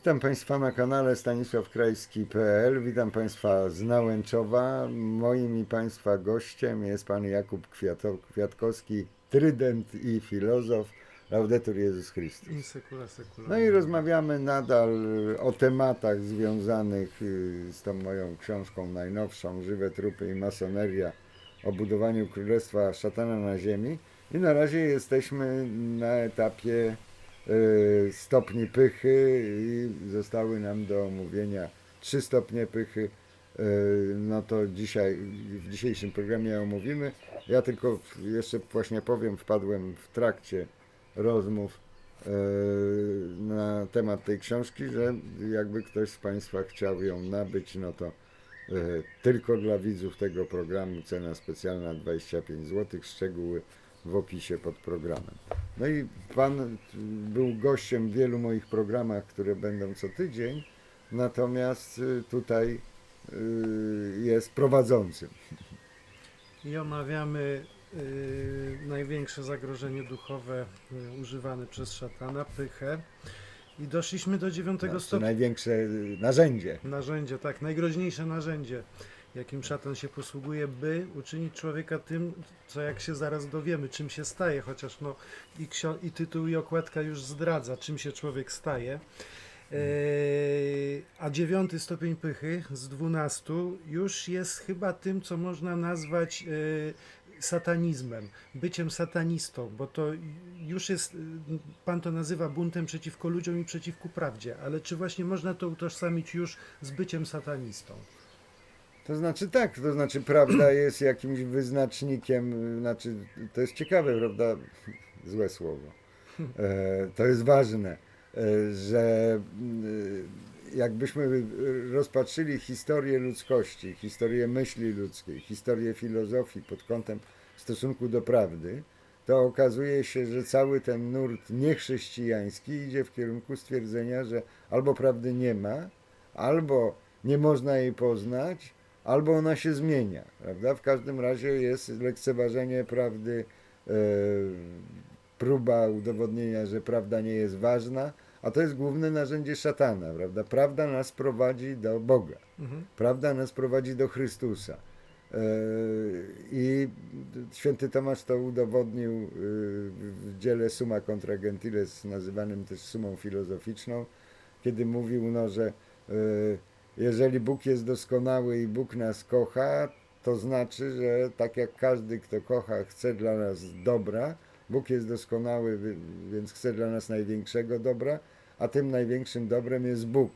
Witam Państwa na kanale stanisławkrajski.pl. Witam Państwa z Nałęczowa. Moim i Państwa gościem jest Pan Jakub Kwiato- Kwiatkowski, trydent i filozof. Laudetur Jezus Chrystus. No i rozmawiamy nadal o tematach związanych y, z tą moją książką najnowszą, Żywe trupy i masoneria o budowaniu Królestwa Szatana na ziemi. I na razie jesteśmy na etapie stopni pychy i zostały nam do omówienia trzy stopnie pychy. Y, No to dzisiaj, w dzisiejszym programie omówimy. Ja tylko jeszcze właśnie powiem, wpadłem w trakcie rozmów e, na temat tej książki, że jakby ktoś z Państwa chciał ją nabyć, no to tylko dla widzów tego programu cena specjalna 25 zł, szczegóły w opisie pod programem. No i Pan był gościem w wielu moich programach, które będą co tydzień, natomiast e, tutaj e, jest prowadzącym. I omawiamy y, największe zagrożenie duchowe y, używane przez szatana, pychę. I doszliśmy do dziewiątego Znaczy, stopnia. największe narzędzie. Narzędzie, tak, najgroźniejsze narzędzie, jakim szatan się posługuje, by uczynić człowieka tym, co jak się zaraz dowiemy, czym się staje, chociaż no i, i tytuł i okładka już zdradza, czym się człowiek staje. Eee, a dziewiąty stopień pychy z dwunastu już jest chyba tym, co można nazwać e, satanizmem, byciem satanistą, bo to już jest, y, pan to nazywa buntem przeciwko ludziom i przeciwko prawdzie, ale czy właśnie można to utożsamić już z byciem satanistą? To znaczy tak, to znaczy prawda jest jakimś wyznacznikiem, znaczy to jest ciekawe, prawda? Złe słowo. E, to jest ważne, e, że y, jakbyśmy rozpatrzyli historię ludzkości, historię myśli ludzkiej, historię filozofii pod kątem stosunku do prawdy, to okazuje się, że cały ten nurt niechrześcijański idzie w kierunku stwierdzenia, że albo prawdy nie ma, albo nie można jej poznać, albo ona się zmienia, prawda? W każdym razie jest lekceważenie prawdy, e, próba udowodnienia, że prawda nie jest ważna, a to jest główne narzędzie szatana, prawda? Prawda nas prowadzi do Boga. Mhm. Prawda nas prowadzi do Chrystusa. E, I święty Tomasz to udowodnił e, w dziele Summa contra Gentiles, nazywanym też sumą filozoficzną, kiedy mówił, no, że jeżeli Bóg jest doskonały i Bóg nas kocha, to znaczy, że tak jak każdy, kto kocha, chce dla nas dobra, Bóg jest doskonały, więc chce dla nas największego dobra, a tym największym dobrem jest Bóg.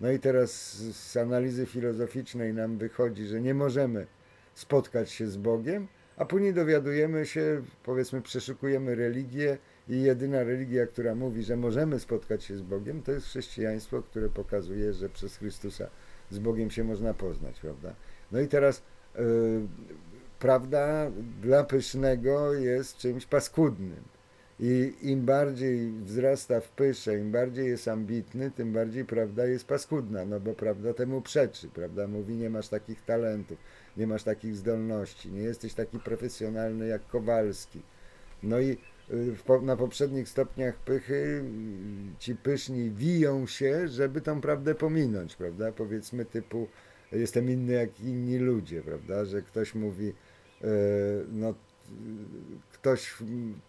No i teraz z analizy filozoficznej nam wychodzi, że nie możemy spotkać się z Bogiem, a później dowiadujemy się, powiedzmy, przeszukujemy religię i jedyna religia, która mówi, że możemy spotkać się z Bogiem, to jest chrześcijaństwo, które pokazuje, że przez Chrystusa z Bogiem się można poznać, prawda? No i teraz yy, prawda dla pysznego jest czymś paskudnym. I im bardziej wzrasta w pysze, im bardziej jest ambitny, tym bardziej prawda jest paskudna, no bo prawda temu przeczy, prawda? Mówi, nie masz takich talentów, nie masz takich zdolności, nie jesteś taki profesjonalny jak Kowalski. No i w, po- na poprzednich stopniach pychy y, ci pyszni wiją się, żeby tą prawdę pominąć, prawda? Powiedzmy typu jestem inny jak inni ludzie, prawda? Że ktoś mówi, e, no y, ktoś,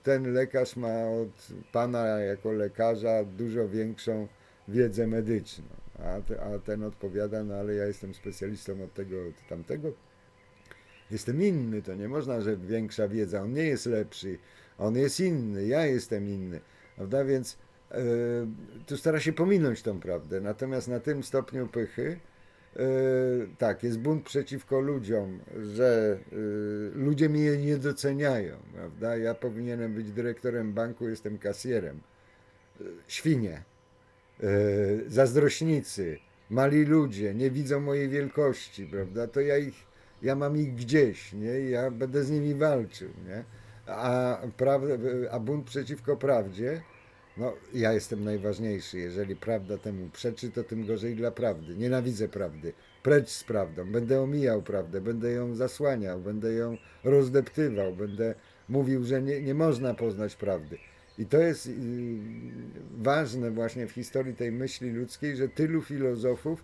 ten lekarz ma od pana jako lekarza dużo większą wiedzę medyczną, a, te, a ten odpowiada, no ale ja jestem specjalistą od tego, od tamtego, jestem inny, to nie można, że większa wiedza, on nie jest lepszy, on jest inny, ja jestem inny, prawda, więc e, tu stara się pominąć tą prawdę, natomiast na tym stopniu pychy, e, tak, jest bunt przeciwko ludziom, że e, ludzie mnie nie doceniają, prawda, ja powinienem być dyrektorem banku, jestem kasjerem, świnie, zazdrośnicy, mali ludzie, nie widzą mojej wielkości, prawda, to ja ich, ja mam ich gdzieś, nie, I ja będę z nimi walczył, nie, a, praw, a bunt przeciwko prawdzie, no, ja jestem najważniejszy. Jeżeli prawda temu przeczy, to tym gorzej dla prawdy. Nienawidzę prawdy. Precz z prawdą. Będę omijał prawdę, będę ją zasłaniał, będę ją rozdeptywał, będę mówił, że nie, nie można poznać prawdy. I to jest y, ważne właśnie w historii tej myśli ludzkiej, że tylu filozofów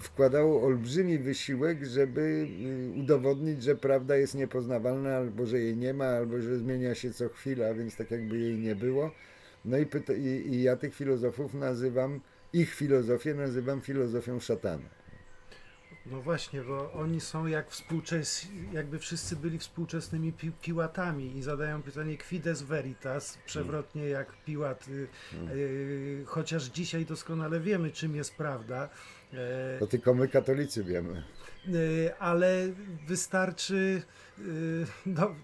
wkładało olbrzymi wysiłek, żeby y, udowodnić, że prawda jest niepoznawalna, albo że jej nie ma, albo że zmienia się co chwila, więc tak jakby jej nie było. No i, pyta, i, i ja tych filozofów nazywam, ich filozofię nazywam filozofią szatana. No właśnie, bo oni są jak współczesni, jakby wszyscy byli współczesnymi pi piłatami i zadają pytanie quides veritas, przewrotnie jak piłat, y, y, chociaż dzisiaj doskonale wiemy, czym jest prawda. E, To tylko my katolicy wiemy. Y, ale wystarczy. y, No,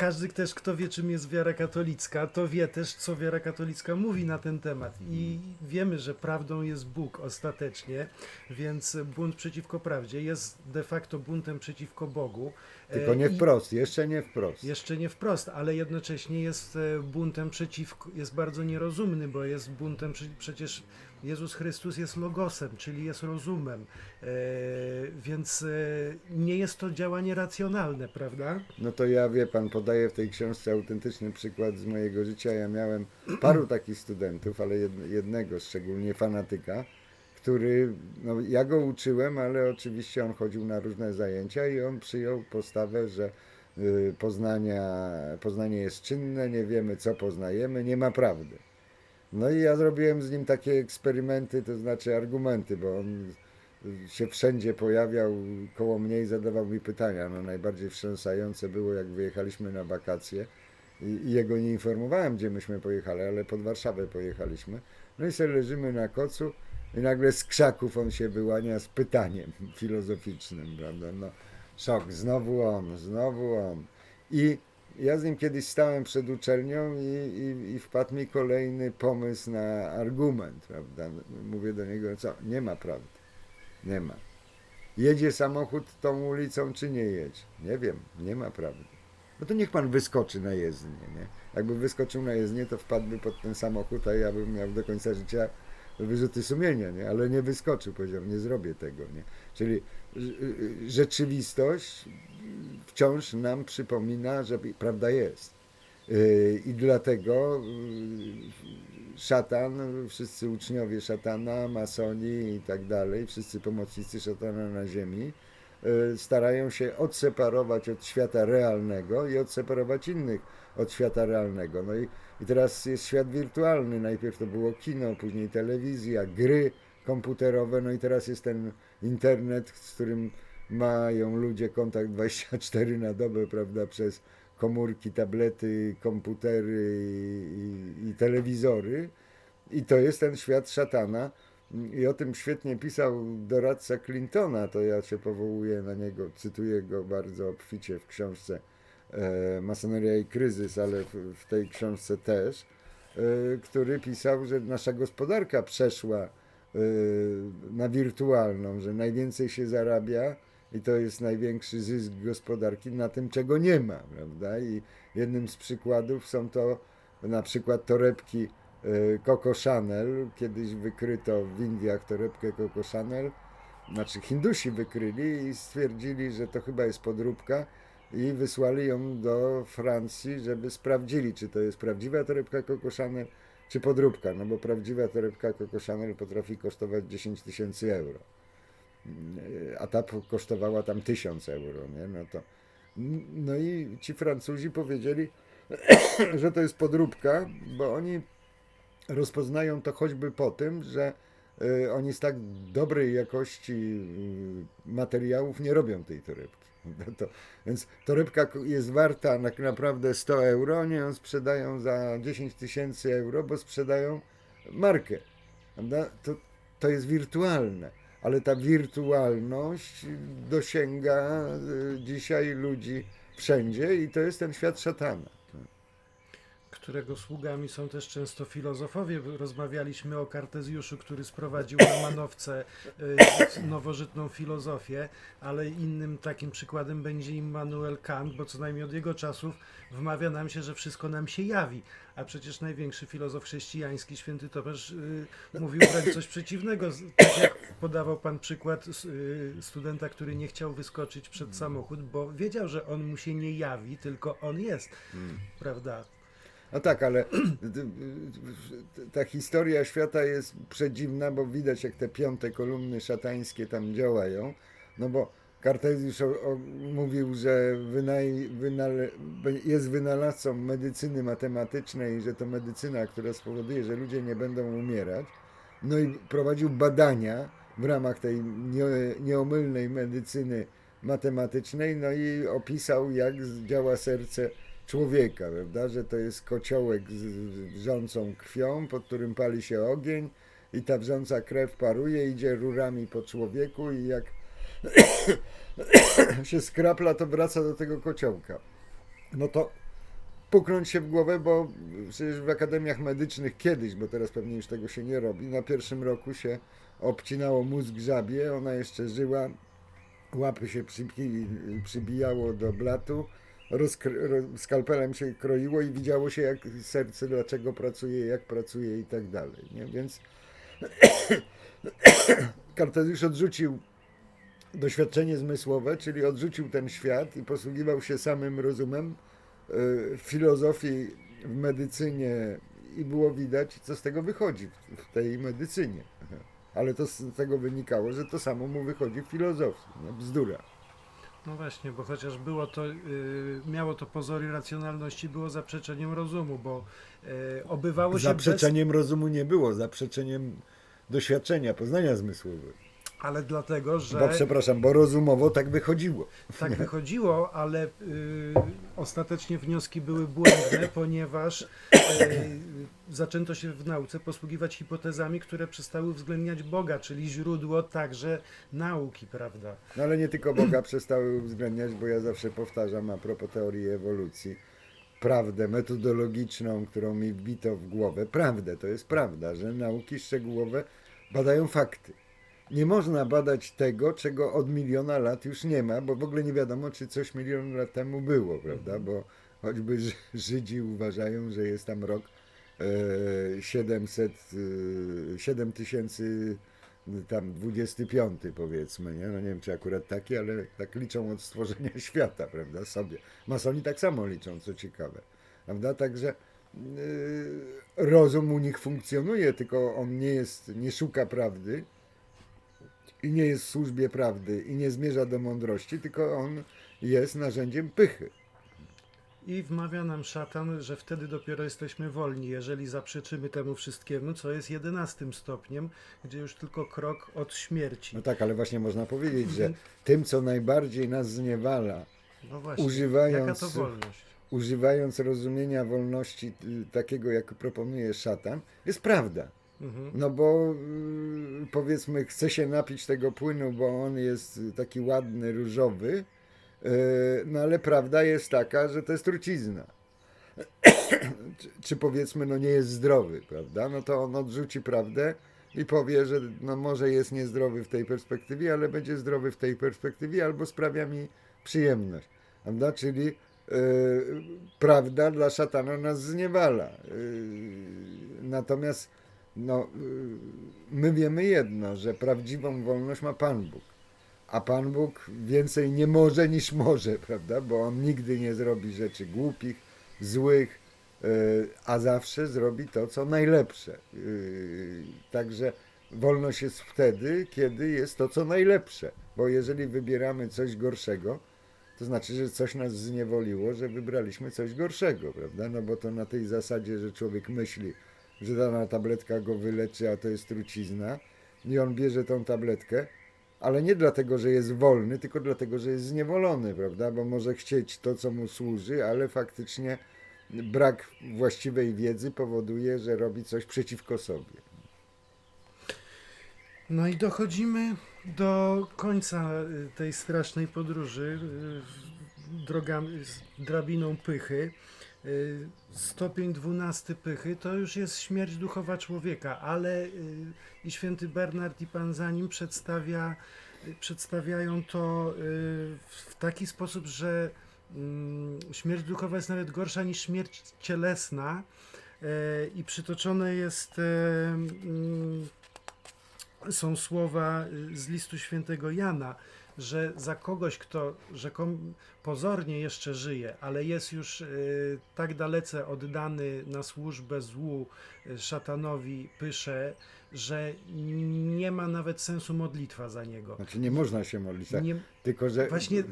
każdy też, kto wie, czym jest wiara katolicka, to wie też, co wiara katolicka mówi na ten temat. I wiemy, że prawdą jest Bóg ostatecznie, więc bunt przeciwko prawdzie jest de facto buntem przeciwko Bogu. Tylko E, nie i- wprost, jeszcze nie wprost. jeszcze nie wprost, ale jednocześnie jest e, buntem przeciwko, jest bardzo nierozumny, bo jest buntem, przecież Jezus Chrystus jest logosem, czyli jest rozumem, e, więc e, nie jest to działanie racjonalne, prawda? No to ja wie pan, podaję w tej książce autentyczny przykład z mojego życia. Ja miałem paru takich studentów, ale jed- jednego szczególnie fanatyka, który, no ja go uczyłem, ale oczywiście on chodził na różne zajęcia i on przyjął postawę, że y, poznania, poznanie jest czynne, nie wiemy co poznajemy, nie ma prawdy. No i ja zrobiłem z nim takie eksperymenty, to znaczy argumenty, bo on się wszędzie pojawiał koło mnie i zadawał mi pytania. No, najbardziej wstrząsające było, jak wyjechaliśmy na wakacje i, i jego nie informowałem, gdzie myśmy pojechali, ale pod Warszawę pojechaliśmy. No i sobie leżymy na kocu i nagle z krzaków on się wyłania z pytaniem filozoficznym, prawda? No, szok, znowu on, znowu on. I ja z nim kiedyś stałem przed uczelnią i, i, i wpadł mi kolejny pomysł na argument, prawda? Mówię do niego, co, nie ma prawdy. Nie ma. Jedzie samochód tą ulicą, czy nie jedzie? Nie wiem, nie ma prawdy. No to niech pan wyskoczy na jezdnię, nie? Jakby wyskoczył na jezdnię, to wpadłby pod ten samochód, a ja bym miał do końca życia wyrzuty sumienia, nie? Ale nie wyskoczył, powiedział, nie zrobię tego, nie? Czyli y, y, rzeczywistość wciąż nam przypomina, że prawda jest. Yy, I dlatego yy, szatan, wszyscy uczniowie szatana, masoni i tak dalej, wszyscy pomocnicy szatana na ziemi, yy, starają się odseparować od świata realnego i odseparować innych od świata realnego. No i, i teraz jest świat wirtualny. Najpierw to było kino, później telewizja, gry komputerowe, no i teraz jest ten internet, z którym mają ludzie kontakt 24 na dobę, prawda, przez komórki, tablety, komputery i, i telewizory. I to jest ten świat szatana. I o tym świetnie pisał doradca Clintona, to ja się powołuję na niego, cytuję go bardzo obficie w książce e, Masoneria i kryzys, ale w, w tej książce też, e, który pisał, że nasza gospodarka przeszła e, na wirtualną, że najwięcej się zarabia i to jest największy zysk gospodarki na tym, czego nie ma, prawda? I jednym z przykładów są to na przykład torebki e, Coco Chanel. Kiedyś wykryto w Indiach torebkę Coco Chanel, znaczy Hindusi wykryli i stwierdzili, że to chyba jest podróbka i wysłali ją do Francji, żeby sprawdzili, czy to jest prawdziwa torebka Coco Chanel, czy podróbka, no bo prawdziwa torebka Coco Chanel potrafi kosztować 10 tysięcy euro a ta kosztowała tam 1000 euro, nie? No to no i ci Francuzi powiedzieli, że to jest podróbka, bo oni rozpoznają to choćby po tym, że y, oni z tak dobrej jakości y, materiałów nie robią tej torebki. No to, więc torebka jest warta tak naprawdę 100 euro, oni ją sprzedają za 10 tysięcy euro, bo sprzedają markę. To, to jest wirtualne, ale ta wirtualność dosięga y, dzisiaj ludzi wszędzie i to jest ten świat szatana. Którego sługami są też często filozofowie. Rozmawialiśmy o Kartezjuszu, który sprowadził na manowce y, nowożytną filozofię, ale innym takim przykładem będzie Immanuel Kant, bo co najmniej od jego czasów wmawia nam się, że wszystko nam się jawi. A przecież największy filozof chrześcijański, święty Tomasz, y, mówił wręcz coś przeciwnego. Tak jak podawał pan przykład s- y, studenta, który nie chciał wyskoczyć przed samochód, bo wiedział, że on mu się nie jawi, tylko on jest. Prawda? No tak, ale ta historia świata jest przedziwna, bo widać jak te piąte kolumny szatańskie tam działają. No bo Kartezjusz mówił, że wynaj, wynale, jest wynalazcą medycyny matematycznej, że to medycyna, która spowoduje, że ludzie nie będą umierać. No i prowadził badania w ramach tej nie, nieomylnej medycyny matematycznej, no i opisał, jak działa serce człowieka, prawda? Że to jest kociołek z wrzącą krwią, pod którym pali się ogień i ta wrząca krew paruje, idzie rurami po człowieku i jak się skrapla, to wraca do tego kociołka. No to puknąć się w głowę, bo przecież w akademiach medycznych kiedyś, bo teraz pewnie już tego się nie robi, na pierwszym roku się obcinało mózg żabie, ona jeszcze żyła, łapy się przybi przybijało do blatu, skalpelem się kroiło i widziało się jak serce, dlaczego pracuje, jak pracuje i tak dalej. Nie? Więc Kartezjusz odrzucił doświadczenie zmysłowe, czyli odrzucił ten świat i posługiwał się samym rozumem w filozofii, w medycynie i było widać, co z tego wychodzi w- w tej medycynie. Ale to z tego wynikało, że to samo mu wychodzi w filozofii. No, bzdura. No właśnie, bo chociaż było to, y, miało to pozory racjonalności, było zaprzeczeniem rozumu, bo y, obywało się bez, Zaprzeczeniem rozumu nie było, zaprzeczeniem doświadczenia, poznania zmysłowego. ale dlatego, że Bo przepraszam, bo rozumowo tak wychodziło. tak wychodziło, ale y, ostatecznie wnioski były błędne, ponieważ y, zaczęto się w nauce posługiwać hipotezami, które przestały uwzględniać Boga, czyli źródło także nauki, prawda? No ale nie tylko Boga przestały uwzględniać, bo ja zawsze powtarzam a propos teorii ewolucji, prawdę metodologiczną, którą mi wbito w głowę. Prawdę, to jest prawda, że nauki szczegółowe badają fakty. Nie można badać tego, czego od miliona lat już nie ma, bo w ogóle nie wiadomo, czy coś milion lat temu było, prawda? Bo choćby Ży- Żydzi uważają, że jest tam rok 700, e, 7000 tam 25 powiedzmy, nie? No nie wiem czy akurat taki, ale tak liczą od stworzenia świata, prawda, sobie. Masoni tak samo liczą, co ciekawe, prawda, także yy, rozum u nich funkcjonuje, tylko on nie jest, nie szuka prawdy i nie jest w służbie prawdy i nie zmierza do mądrości, tylko on jest narzędziem pychy. I wmawia nam szatan, że wtedy dopiero jesteśmy wolni, jeżeli zaprzeczymy temu wszystkiemu, co jest jedenastym stopniem, gdzie już tylko krok od śmierci. No tak, ale właśnie można powiedzieć, że tym, co najbardziej nas zniewala, No właśnie, używając- używając rozumienia wolności y, takiego, jak proponuje szatan, jest prawda. Mhm. No bo y, powiedzmy, chce się napić tego płynu, bo on jest y, taki ładny, różowy, no ale prawda jest taka, że to jest trucizna. czy, czy powiedzmy, no nie jest zdrowy, prawda? No to on odrzuci prawdę i powie, że no może jest niezdrowy w tej perspektywie, ale będzie zdrowy w tej perspektywie, albo sprawia mi przyjemność, prawda? Czyli y, prawda dla szatana nas zniewala. Y, natomiast no, y, my wiemy jedno, że prawdziwą wolność ma Pan Bóg. A Pan Bóg więcej nie może niż może, prawda? Bo On nigdy nie zrobi rzeczy głupich, złych, y, a zawsze zrobi to, co najlepsze. Y, Także wolność jest wtedy, kiedy jest to, co najlepsze. Bo jeżeli wybieramy coś gorszego, to znaczy, że coś nas zniewoliło, że wybraliśmy coś gorszego, prawda? No bo to na tej zasadzie, że człowiek myśli, że dana tabletka go wyleczy, a to jest trucizna i on bierze tą tabletkę, ale nie dlatego, że jest wolny, tylko dlatego, że jest zniewolony, prawda? Bo może chcieć to, co mu służy, ale faktycznie brak właściwej wiedzy powoduje, że robi coś przeciwko sobie. No i dochodzimy do końca y, tej strasznej podróży y, drogami, drabiną pychy. Y, Stopień dwunasty pychy to już jest śmierć duchowa człowieka, ale y, i święty Bernard i pan za nim przedstawia, y, przedstawiają to w taki sposób, że mm, śmierć duchowa jest nawet gorsza niż śmierć cielesna i przytoczone jest mm, są słowa z listu świętego Jana, że za kogoś, kto rzekom, pozornie jeszcze żyje, ale jest już y, tak dalece oddany na służbę złu, y, szatanowi, pysze, że nie ma nawet sensu modlitwa za niego. Znaczy nie można się modlić, tak? Nie, tylko że Właśnie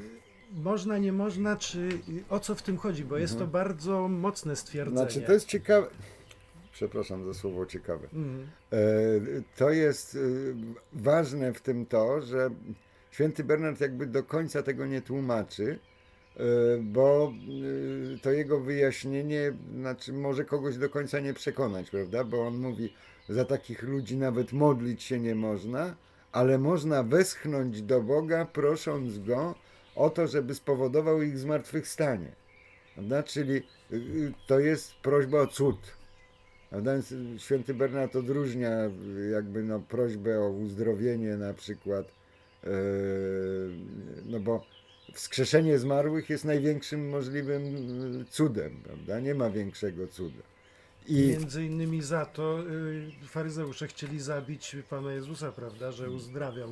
można, nie można, czy o co w tym chodzi? Bo jest to bardzo mocne stwierdzenie. Mhm. Znaczy to jest ciekawe. Przepraszam za słowo ciekawe. Mhm. E, To jest e, ważne w tym to, że święty Bernard jakby do końca tego nie tłumaczy, e, bo e, to jego wyjaśnienie znaczy może kogoś do końca nie przekonać, prawda? Bo on mówi, za takich ludzi nawet modlić się nie można, ale można westchnąć do Boga, prosząc Go o to, żeby spowodował ich zmartwychwstanie. Prawda? Czyli y, to jest prośba o cud. Święty Bernard odróżnia jakby no, prośbę o uzdrowienie na przykład, e, no bo wskrzeszenie zmarłych jest największym możliwym y, cudem, prawda? Nie ma większego cudu. I Między innymi za to y, faryzeusze chcieli zabić Pana Jezusa, prawda, że uzdrawiał,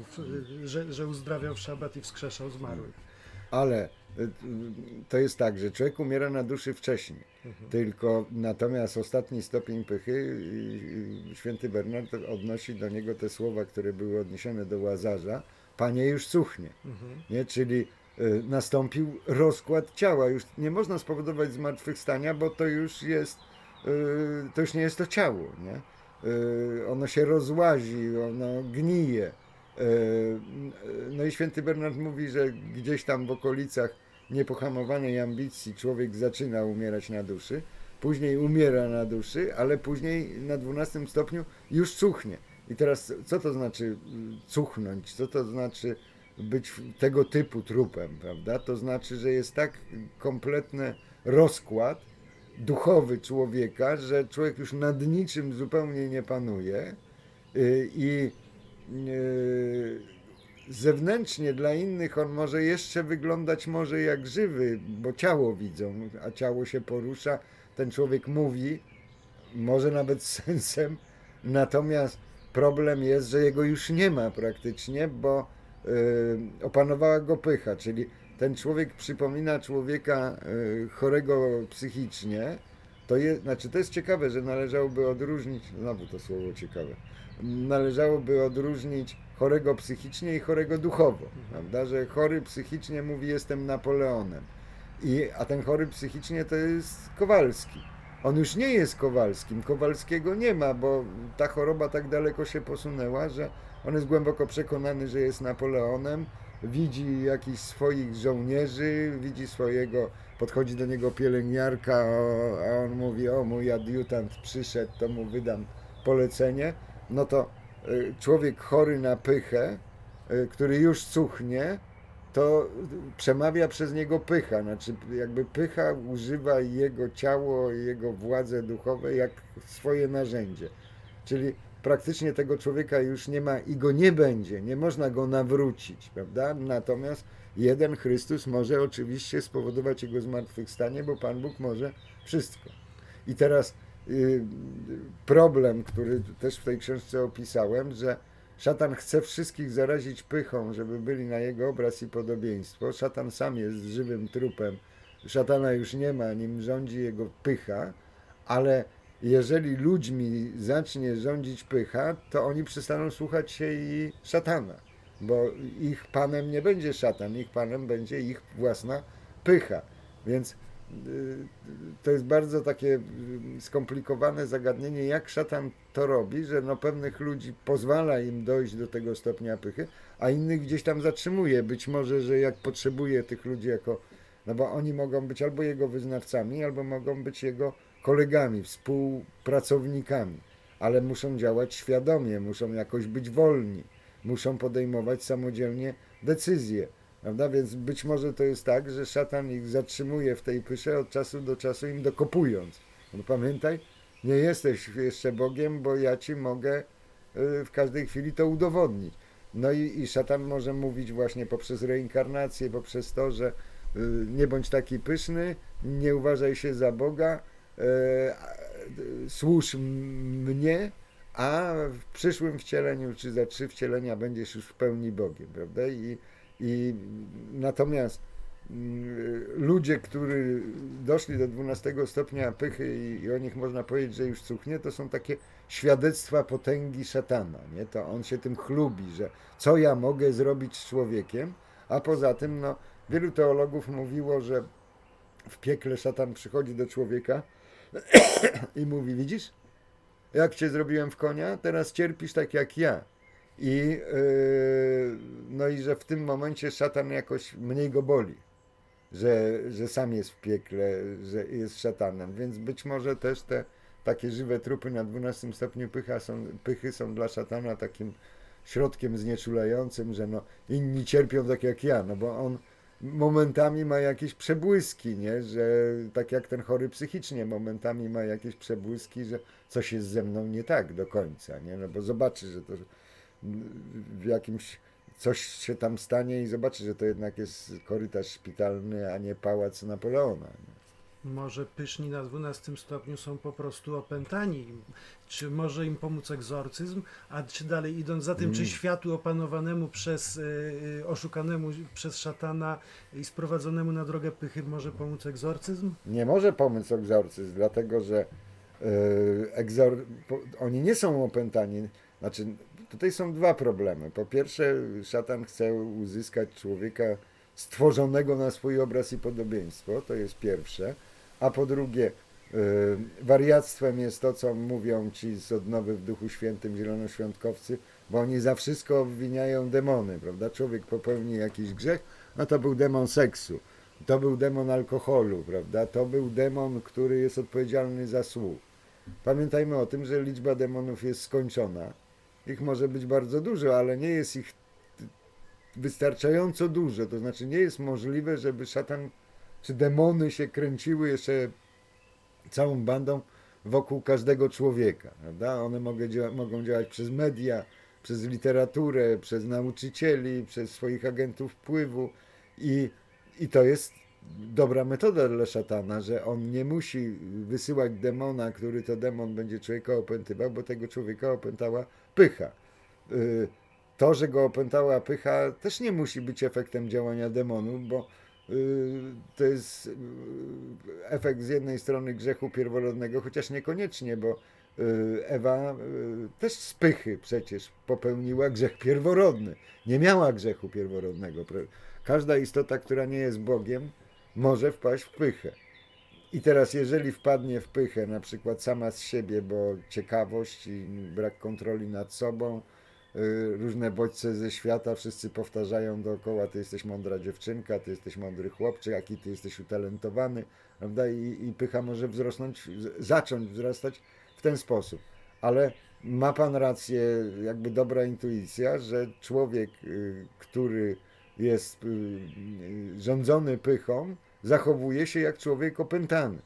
że, że uzdrawiał w szabat i wskrzeszał zmarłych. Ale to jest tak, że człowiek umiera na duszy wcześniej. Tylko natomiast ostatni stopień pychy, święty Bernard odnosi do niego te słowa, które były odniesione do Łazarza, Panie już cuchnie. Nie? Czyli y, nastąpił rozkład ciała. Już nie można spowodować zmartwychwstania, bo to już jest, y, to już nie jest to ciało. Nie? Y, ono się rozłazi, ono gnije. Y, No i święty Bernard mówi, że gdzieś tam w okolicach niepohamowanej ambicji człowiek zaczyna umierać na duszy, później umiera na duszy, ale później na 12 stopniu już cuchnie. I teraz co to znaczy y, cuchnąć? Co to znaczy być tego typu trupem, prawda? To znaczy, że jest tak kompletny rozkład duchowy człowieka, że człowiek już nad niczym zupełnie nie panuje y, i y, zewnętrznie dla innych on może jeszcze wyglądać może jak żywy, bo ciało widzą, a ciało się porusza, ten człowiek mówi, może nawet z sensem, natomiast problem jest, że jego już nie ma praktycznie, bo y, opanowała go pycha, czyli ten człowiek przypomina człowieka y, chorego psychicznie, to jest, znaczy to jest ciekawe, że należałoby odróżnić, znowu to słowo ciekawe, należałoby odróżnić chorego psychicznie i chorego duchowo, prawda, że chory psychicznie mówi jestem Napoleonem, I, a ten chory psychicznie to jest Kowalski. On już nie jest Kowalskim, Kowalskiego nie ma, bo ta choroba tak daleko się posunęła, że on jest głęboko przekonany, że jest Napoleonem, widzi jakichś swoich żołnierzy, widzi swojego, podchodzi do niego pielęgniarka, a on mówi, o mój adiutant przyszedł, to mu wydam polecenie, no to y, człowiek chory na pychę, y, który już cuchnie, to przemawia przez niego pycha, znaczy jakby pycha używa jego ciało, jego władze duchowe jak swoje narzędzie. Czyli praktycznie tego człowieka już nie ma i go nie będzie, nie można go nawrócić, prawda? Natomiast jeden Chrystus może oczywiście spowodować jego zmartwychwstanie, bo Pan Bóg może wszystko. I teraz y, problem, który też w tej książce opisałem, że szatan chce wszystkich zarazić pychą, żeby byli na jego obraz i podobieństwo. Szatan sam jest żywym trupem. Szatana już nie ma, nim rządzi jego pycha, ale jeżeli ludźmi zacznie rządzić pycha, to oni przestaną słuchać się i szatana, bo ich panem nie będzie szatan, ich panem będzie ich własna pycha. Więc to jest bardzo takie y, skomplikowane zagadnienie, jak szatan to robi, że no pewnych ludzi pozwala im dojść do tego stopnia pychy, a innych gdzieś tam zatrzymuje. Być może, że jak potrzebuje tych ludzi jako, no bo oni mogą być albo jego wyznawcami, albo mogą być jego kolegami, współpracownikami, ale muszą działać świadomie, muszą jakoś być wolni, muszą podejmować samodzielnie decyzje. Prawda? Więc być może to jest tak, że szatan ich zatrzymuje w tej pysze od czasu do czasu im dokopując. No pamiętaj, nie jesteś jeszcze Bogiem, bo ja ci mogę y, w każdej chwili to udowodnić. No i, i szatan może mówić właśnie poprzez reinkarnację, poprzez to, że y, nie bądź taki pyszny, nie uważaj się za Boga, y, służ mnie, a w przyszłym wcieleniu, czy za trzy wcielenia będziesz już w pełni Bogiem, prawda? I, I natomiast mm, ludzie, którzy doszli do 12 stopnia pychy i, o nich można powiedzieć, że już cuchnie, to są takie świadectwa potęgi szatana. Nie? To on się tym chlubi, że co ja mogę zrobić z człowiekiem, a poza tym no, wielu teologów mówiło, że w piekle szatan przychodzi do człowieka i mówi, widzisz, jak cię zrobiłem w konia, teraz cierpisz tak jak ja. I, yy, no i że w tym momencie szatan jakoś mniej go boli, że, że sam jest w piekle, że jest szatanem, więc być może też te takie żywe trupy na 12 stopniu pycha są, pychy są dla szatana takim środkiem znieczulającym, że no inni cierpią tak jak ja, no bo on momentami ma jakieś przebłyski, nie? że tak jak ten chory psychicznie momentami ma jakieś przebłyski, że coś jest ze mną nie tak do końca, nie? no bo zobaczy, że to w jakimś coś się tam stanie i zobaczy, że to jednak jest korytarz szpitalny, a nie pałac Napoleona. Może pyszni na 12 stopniu są po prostu opętani. Czy może im pomóc egzorcyzm? A czy dalej idąc za tym, czy Mm. światu opanowanemu przez, y, y, oszukanemu przez szatana i sprowadzonemu na drogę pychy może pomóc egzorcyzm? nie może pomóc egzorcyzm, dlatego że yy, egzor... oni nie są opętani. Znaczy, tutaj są dwa problemy. Po pierwsze, szatan chce uzyskać człowieka stworzonego na swój obraz i podobieństwo, to jest pierwsze. A po drugie, yy, wariactwem jest to, co mówią ci z odnowy w Duchu Świętym zielonoświątkowcy, bo oni za wszystko obwiniają demony, prawda? Człowiek popełni jakiś grzech, no to był demon seksu. To był demon alkoholu, prawda? To był demon, który jest odpowiedzialny za słuch. Pamiętajmy o tym, że liczba demonów jest skończona. Ich może być bardzo dużo, ale nie jest ich wystarczająco dużo. To znaczy nie jest możliwe, żeby szatan czy demony się kręciły jeszcze całą bandą wokół każdego człowieka. Prawda? One mogą, mogą działać przez media, przez literaturę, przez nauczycieli, przez swoich agentów wpływu i, i to jest dobra metoda dla szatana, że on nie musi wysyłać demona, który to demon będzie człowieka opętywał, bo tego człowieka opętała pycha. Y, To, że go opętała pycha, też nie musi być efektem działania demonu, bo y, to jest y, efekt z jednej strony grzechu pierworodnego, chociaż niekoniecznie, bo Ewa też z pychy przecież popełniła grzech pierworodny. Nie miała grzechu pierworodnego. Każda istota, która nie jest Bogiem, może wpaść w pychę. I teraz, jeżeli wpadnie w pychę, na przykład sama z siebie, bo ciekawość i brak kontroli nad sobą, y, różne bodźce ze świata, wszyscy powtarzają dookoła, ty jesteś mądra dziewczynka, ty jesteś mądry chłopczyk, jaki ty jesteś utalentowany, prawda? I, i pycha może wzrosnąć, zacząć wzrastać w ten sposób. Ale ma pan rację, jakby dobra intuicja, że człowiek, y, który jest y, rządzony pychą, zachowuje się jak człowiek opętany.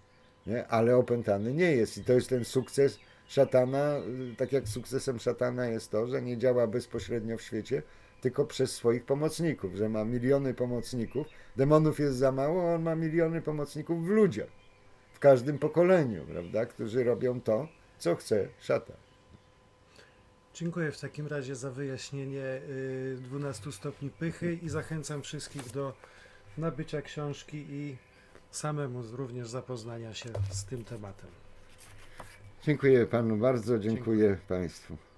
Nie? Ale opętany nie jest. I to jest ten sukces szatana, y, tak jak sukcesem szatana jest to, że nie działa bezpośrednio w świecie, tylko przez swoich pomocników, że ma miliony pomocników. Demonów jest za mało, on ma miliony pomocników w ludziach, w każdym pokoleniu, prawda, którzy robią to, co chce szatan. Dziękuję w takim razie za wyjaśnienie y, 12 stopni pychy i zachęcam wszystkich do nabycia książki i samemu również zapoznania się z tym tematem. Dziękuję panu bardzo, dziękuję. Dziękuję. państwu.